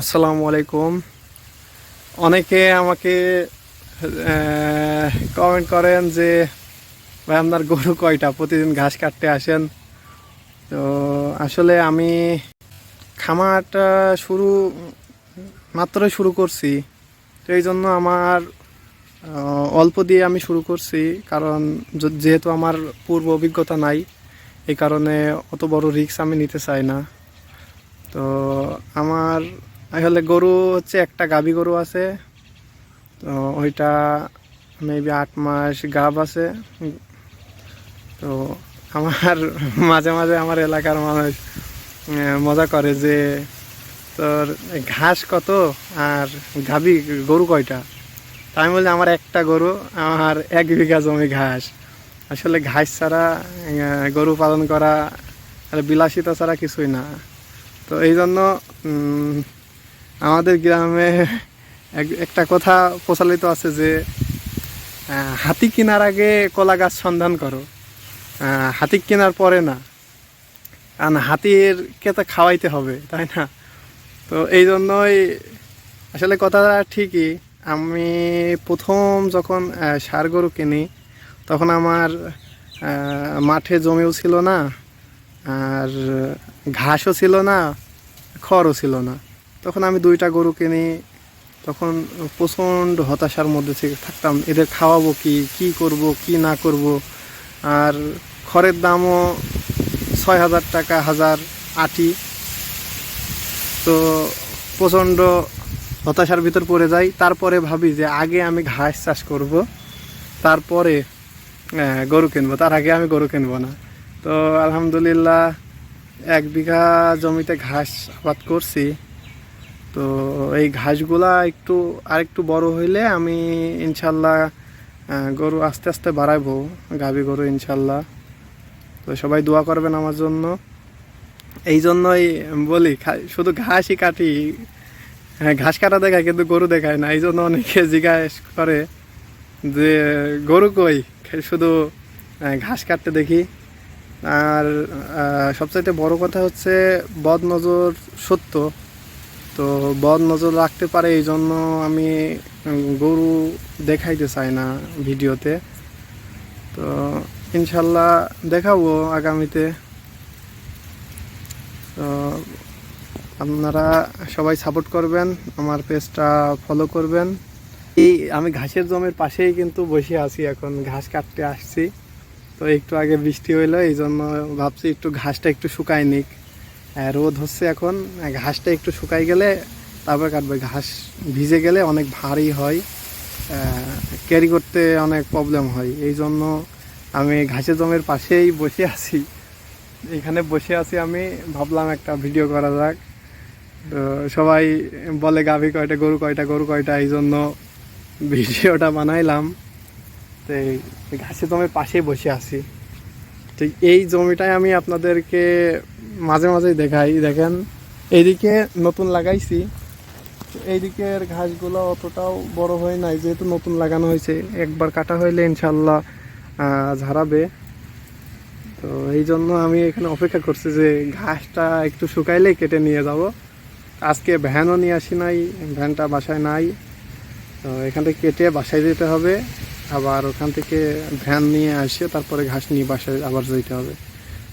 আসসালামু আলাইকুম। অনেকে আমাকে কমেন্ট করেন যে, ভাই, আপনার গরু কয়টা? প্রতিদিন ঘাস কাটতে আসেন? তো আসলে আমি খামারটা শুরু, মাত্র শুরু করছি। তো এই জন্য আমার অল্প দিয়ে আমি শুরু করছি। কারণ যেহেতু আমার পূর্ব অভিজ্ঞতা নাই, এই কারণে অত বড় রিস্ক আমি নিতে চাই না। তো আমার আসলে গরু হচ্ছে, একটা গাভী গরু আছে। তো ওইটা মেবি আট মাস গাব আছে। তো আমার মাঝে মাঝে আমার এলাকার মানুষ মজা করে যে তোর ঘাস কত আর গাভী গরু কয়টা? তাই আমি বলি আমার একটা গরু, আমার এক বিঘা জমি ঘাস। আসলে ঘাস ছাড়া গরু পালন করা আর বিলাসিতা ছাড়া কিছুই না। তো এই জন্য আমাদের গ্রামে এক- একটা কথা প্রচলিত আছে যে হাতি কেনার আগে কলা গাছ সন্ধান করো। হাতি কেনার পরে না। কারণ হাতির কে তো খাওয়াইতে হবে, তাই না? তো এই জন্যই আসলে কথাটা ঠিকই। আমি প্রথম যখন ষাঁড় গরু কিনি, তখন আমার মাঠে জমিও ছিল না, আর ঘাসও ছিল না, খড়ও ছিল না। তখন আমি দুইটা গরু কিনি, তখন প্রচণ্ড হতাশার মধ্যে থেকে থাকতাম, এদের খাওয়াবো কি কি করব, কি না করব, আর খড়ের দামও ছয় হাজার টাকা, হাজার আটি। তো প্রচণ্ড হতাশার ভিতর পড়ে যাই। তারপরে ভাবি যে আগে আমি ঘাস চাষ করব, তারপরে গরু কিনবো। তার আগে আমি গরু কিনবো না। তো আলহামদুলিল্লাহ, এক বিঘা জমিতে ঘাস আবাদ করছি। তো এই ঘাসগুলা একটু, আরেকটু বড় হইলে আমি ইনশাল্লাহ গরু আস্তে আস্তে বাড়াইবো, গাভী গরু ইনশাল্লাহ। তো সবাই দোয়া করবেন আমার জন্য। এই জন্যই বলি শুধু ঘাসই কাটি হ্যাঁ ঘাস কাটা দেখায় কিন্তু গরু দেখায় না। এই জন্য অনেকে জিজ্ঞাস করে যে, গরু কই? শুধু ঘাস কাটতে দেখি। আর সবচাইতে বড় কথা হচ্ছে বদ নজর সত্য। তো বদ নজর রাখতে পারে, এই জন্য আমি গরু দেখাইতে চাই না ভিডিওতে। তো ইনশাল্লাহ দেখাবো আগামীতে। তো আপনারা সবাই সাপোর্ট করবেন, আমার পেজটা ফলো করবেন। এই আমি ঘাসের জমির পাশেই কিন্তু বসে আছি, এখন ঘাস কাটতে আসছি। তো একটু আগে বৃষ্টি হইল, এই জন্য ভাবছি একটু ঘাসটা একটু শুকায় নিক। রোদ হচ্ছে এখন। ঘাসটা একটু শুকাই গেলে তারপর কাটবে। ঘাস ভিজে গেলে অনেক ভারী হয়। ক্যারি করতে অনেক প্রবলেম হয়। এই জন্য আমি ঘাসের জমির পাশেই বসে আছি। এখানে বসে আছি আমি। ভাবলাম একটা ভিডিও করা যাক। তো সবাই বলে গাভী কয়টা, গরু কয়টা গরু কয়টা, এই জন্য ভিডিওটা বানাইলাম। তো এই ঘাসের জমির পাশেই বসে আছি। ঠিক এই জমিটাই আমি আপনাদেরকে মাঝে মাঝে দেখাই। দেখেন, এইদিকে নতুন লাগাইছি। এইদিকের ঘাসগুলো অতটাও বড় হয় নাই, যেহেতু নতুন লাগানো হয়েছে। একবার কাটা হইলে ইনশাল্লাহ ঝাড়াবে। তো এই জন্য আমি এখানে অপেক্ষা করছি যে ঘাসটা একটু শুকাইলেই কেটে নিয়ে যাব। আজকে ভ্যানও নিয়ে আসি নাই, ভ্যানটা বাসায় নাই। তো এখান থেকে কেটে বাসায় যেতে হবে। আবার ওখান থেকে ভ্যান নিয়ে আসে, তারপরে ঘাস নিয়ে বাসায় আবার যেতে হবে।